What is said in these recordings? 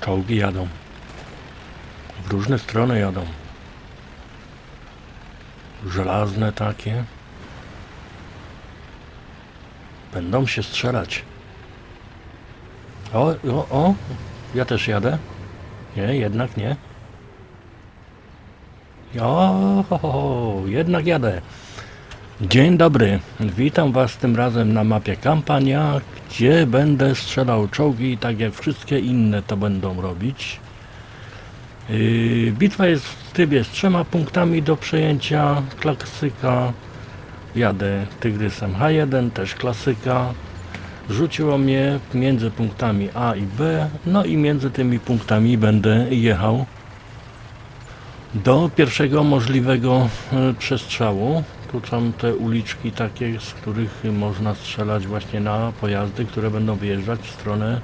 Czołgi jadą. W różne strony jadą. Żelazne takie. Będą się strzelać. O, o, o, ja też jadę. Nie, jednak nie. O, jednak jadę. Dzień dobry, witam Was tym razem na mapie kampania, gdzie będę strzelał czołgi, tak jak wszystkie inne to będą robić. Yy, bitwa jest w trybie z trzema punktami do przejęcia, klasyka. Jadę Tygrysem H1, też klasyka. Rzuciło mnie między punktami A i B, no i między tymi punktami będę jechał do pierwszego możliwego e, przestrzału. Tu są te uliczki takie, z których można strzelać właśnie na pojazdy, które będą wyjeżdżać w stronę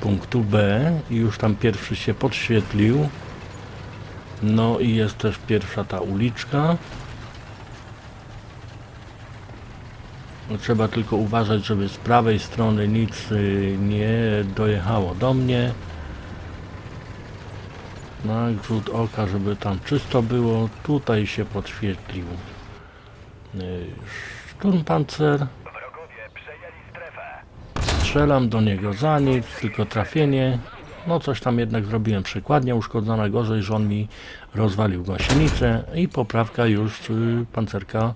punktu B i już tam pierwszy się podświetlił. No i jest też pierwsza ta uliczka. No, Trzeba tylko uważać, żeby z prawej strony nic y, nie dojechało do mnie. Na rzut oka, żeby tam czysto było. Tutaj się podświetlił. Y, Sturmpancer. Strzelam do niego za nic, tylko trafienie. No coś tam jednak zrobiłem przykładnie uszkodzona, gorzej, że on mi rozwalił gąsienicę i poprawka już y, pancerka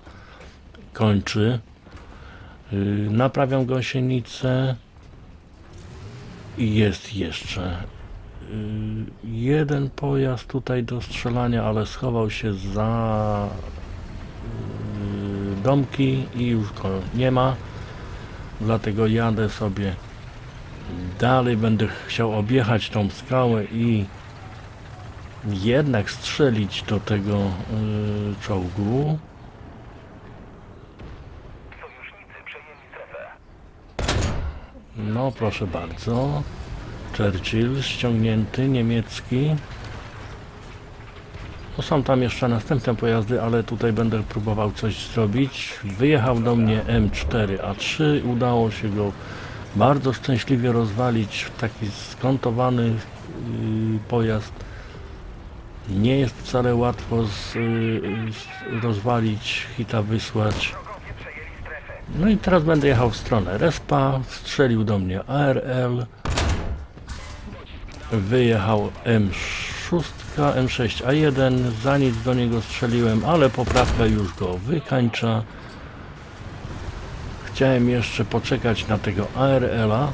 kończy. Y, naprawiam gąsienicę i jest jeszcze y, jeden pojazd tutaj do strzelania, ale schował się za y, domki i już go nie ma. Dlatego jadę sobie dalej. Będę chciał objechać tą skałę i jednak strzelić do tego y, czołgu. No proszę bardzo. Churchill ściągnięty niemiecki no są tam jeszcze następne pojazdy, ale tutaj będę próbował coś zrobić. Wyjechał do mnie M4A3, udało się go bardzo szczęśliwie rozwalić. Taki skontowany yy, pojazd. Nie jest wcale łatwo z, yy, rozwalić, hita wysłać. No i teraz będę jechał w stronę Respa, strzelił do mnie ARL, wyjechał M6, M6A1, za nic do niego strzeliłem, ale poprawka już go wykańcza. Chciałem jeszcze poczekać na tego ARL-a,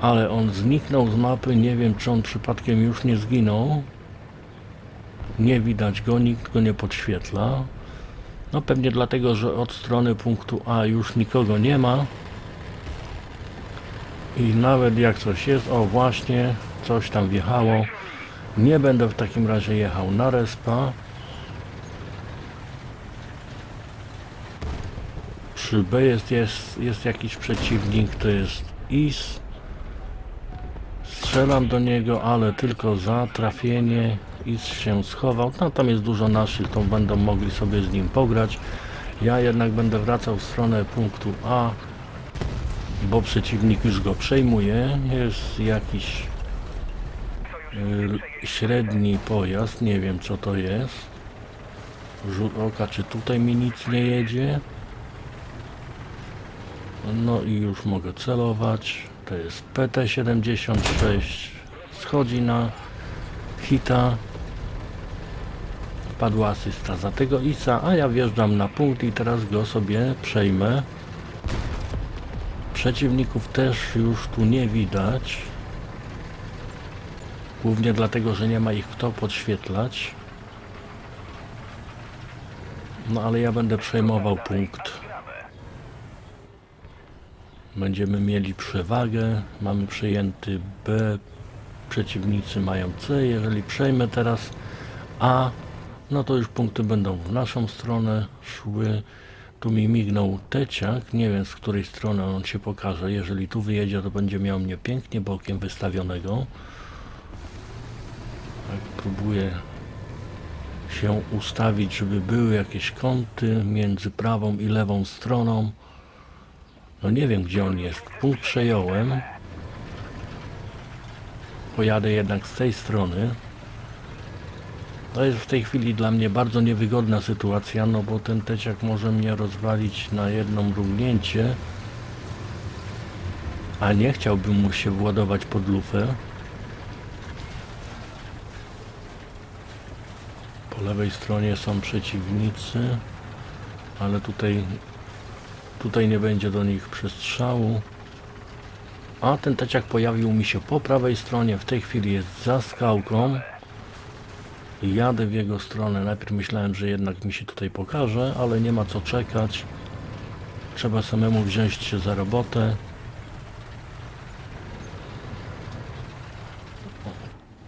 ale on zniknął z mapy, nie wiem czy on przypadkiem już nie zginął. Nie widać go, nikt go nie podświetla. No pewnie dlatego, że od strony punktu A już nikogo nie ma. I nawet jak coś jest, o właśnie, coś tam wjechało. Nie będę w takim razie jechał na respa. Przy B jest, jest, jest jakiś przeciwnik, to jest IS. Strzelam do niego, ale tylko za trafienie. IS się schował. No tam jest dużo naszych, to będą mogli sobie z nim pograć. Ja jednak będę wracał w stronę punktu A, bo przeciwnik już go przejmuje. Jest jakiś średni pojazd, nie wiem co to jest. Rzut oka, czy tutaj mi nic nie jedzie. No i już mogę celować. To jest PT-76. Schodzi na hita. Wpadła asysta za tego ISA, a ja wjeżdżam na punkt i teraz go sobie przejmę. Przeciwników też już tu nie widać. Głównie dlatego, że nie ma ich kto podświetlać. No ale ja będę przejmował punkt. Będziemy mieli przewagę. Mamy przejęty B. Przeciwnicy mają C. Jeżeli przejmę teraz A, no to już punkty będą w naszą stronę szły. Tu mi mignął teciak, nie wiem z której strony on się pokaże. Jeżeli tu wyjedzie, to będzie miał mnie pięknie bokiem wystawionego. Tak, próbuję się ustawić, żeby były jakieś kąty między prawą i lewą stroną. No nie wiem gdzie on jest. Punkt przejąłem. pojadę jednak z tej strony. To jest w tej chwili dla mnie bardzo niewygodna sytuacja, no bo ten teciak może mnie rozwalić na jedno mrugnięcie. A nie chciałbym mu się władować pod lufę. Po lewej stronie są przeciwnicy, ale tutaj, tutaj nie będzie do nich przestrzału. A ten teciak pojawił mi się po prawej stronie, w tej chwili jest za skałką. Jadę w jego stronę. Najpierw myślałem, że jednak mi się tutaj pokaże, ale nie ma co czekać. Trzeba samemu wziąć się za robotę.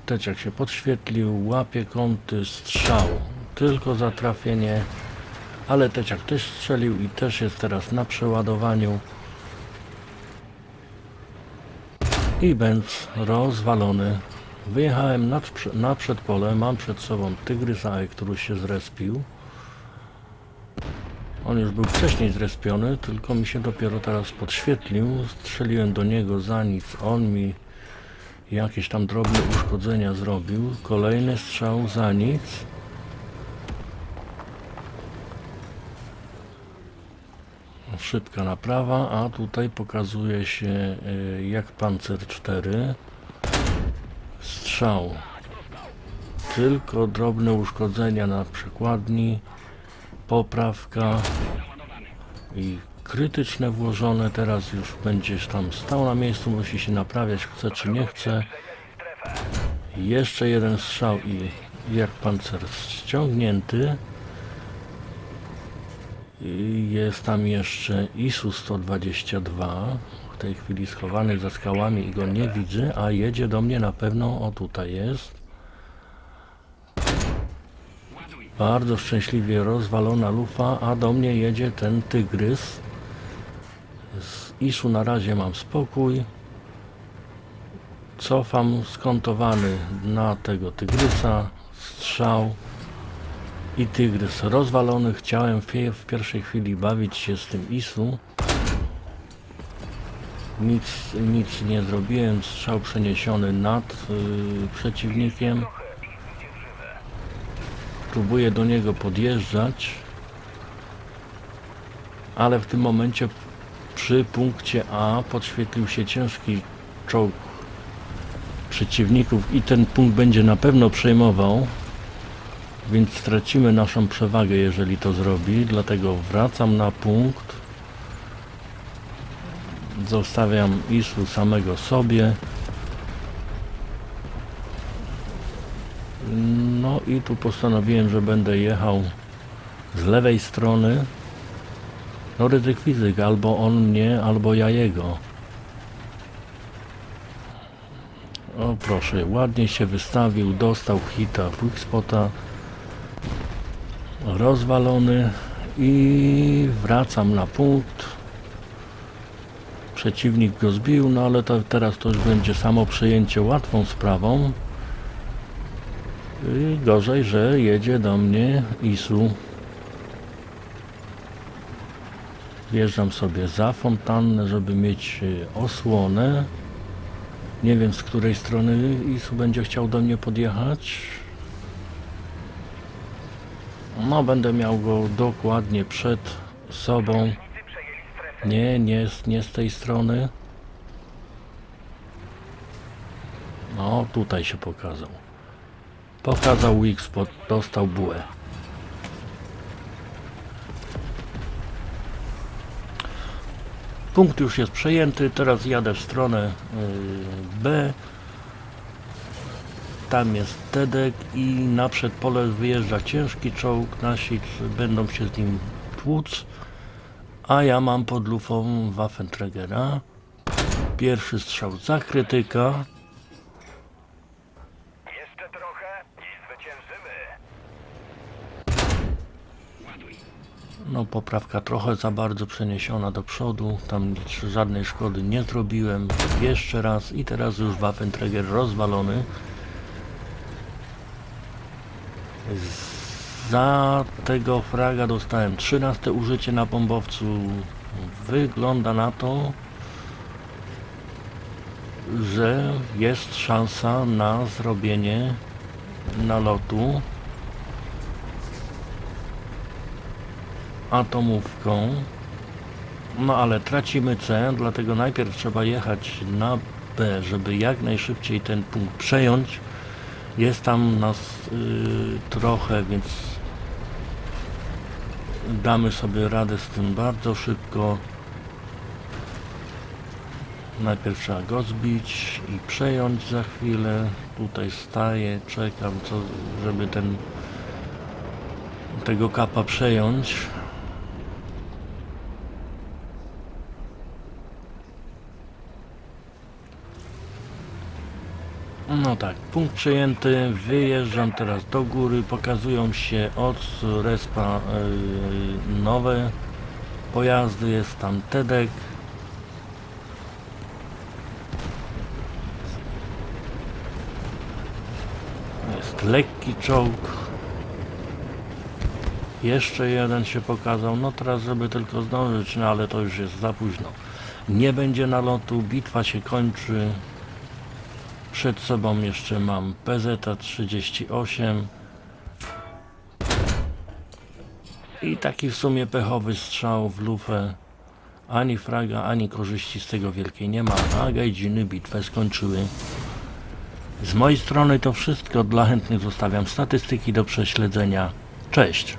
Teciak się podświetlił, łapie kąty, strzał. Tylko za trafienie. Ale Teciak też strzelił i też jest teraz na przeładowaniu. I bęc rozwalony. Wyjechałem nad, na przedpole, mam przed sobą tygrysa, który się zrespił. On już był wcześniej zrespiony, tylko mi się dopiero teraz podświetlił. Strzeliłem do niego za nic, on mi jakieś tam drobne uszkodzenia zrobił. Kolejny strzał za nic. Szybka naprawa, a tutaj pokazuje się y, jak Panzer 4. Strzał. Tylko drobne uszkodzenia na przekładni. Poprawka. I krytyczne włożone. Teraz już będziesz tam stał na miejscu. Musi się naprawiać, chce czy nie chce. Jeszcze jeden strzał i jak pancer ściągnięty. I jest tam jeszcze ISU 122. W tej chwili schowany za skałami i go nie widzę, a jedzie do mnie na pewno. O tutaj jest. Bardzo szczęśliwie rozwalona lufa, a do mnie jedzie ten tygrys. Z ISU na razie mam spokój. Cofam skontowany na tego tygrysa, strzał i tygrys rozwalony. Chciałem w, pierwszej chwili bawić się z tym ISU. Nic, nic nie zrobiłem, strzał przeniesiony nad y, przeciwnikiem. Próbuję do niego podjeżdżać, ale w tym momencie przy punkcie A podświetlił się ciężki czołg przeciwników i ten punkt będzie na pewno przejmował, więc stracimy naszą przewagę, jeżeli to zrobi, dlatego wracam na punkt. Zostawiam ISU samego sobie. No i tu postanowiłem, że będę jechał z lewej strony. No ryzyk fizyk, albo on mnie, albo ja jego. O proszę, ładnie się wystawił, dostał hita w spota. Rozwalony i wracam na punkt. Przeciwnik go zbił, no ale to, teraz to już będzie samo przejęcie łatwą sprawą. I gorzej, że jedzie do mnie ISU. Wjeżdżam sobie za fontannę, żeby mieć y, osłonę. Nie wiem z której strony ISU będzie chciał do mnie podjechać. No, będę miał go dokładnie przed sobą. Nie, nie, nie z tej strony. No, tutaj się pokazał. Pokazał weak spot, dostał bułę. Punkt już jest przejęty, teraz jadę w stronę y, B. Tam jest Tedek i na przedpole wyjeżdża ciężki czołg, nasi będą się z nim tłuc. A ja mam pod lufą Waffenträgera. Pierwszy strzał za krytyka. Jeszcze trochę i zwyciężymy. No poprawka trochę za bardzo przeniesiona do przodu. Tam żadnej szkody nie zrobiłem. Jeszcze raz i teraz już Waffenträger rozwalony. Za tego fraga dostałem 13 użycie na bombowcu. Wygląda na to, że jest szansa na zrobienie nalotu atomówką. No ale tracimy C, dlatego najpierw trzeba jechać na B, żeby jak najszybciej ten punkt przejąć. Jest tam nas y, trochę, więc damy sobie radę z tym bardzo szybko. Najpierw trzeba go zbić i przejąć za chwilę. Tutaj staję, czekam, co, żeby ten tego kapa przejąć. No tak, punkt przejęty, wyjeżdżam teraz do góry, pokazują się od respa yy, nowe pojazdy, jest tam TEDek. Jest lekki czołg. Jeszcze jeden się pokazał, no teraz żeby tylko zdążyć, no ale to już jest za późno. Nie będzie nalotu, bitwa się kończy. Przed sobą jeszcze mam PZ-38 i taki w sumie pechowy strzał w lufę. Ani fraga, ani korzyści z tego wielkiej nie ma, a gajdziny bitwę skończyły. Z mojej strony to wszystko. Dla chętnych zostawiam statystyki do prześledzenia. Cześć!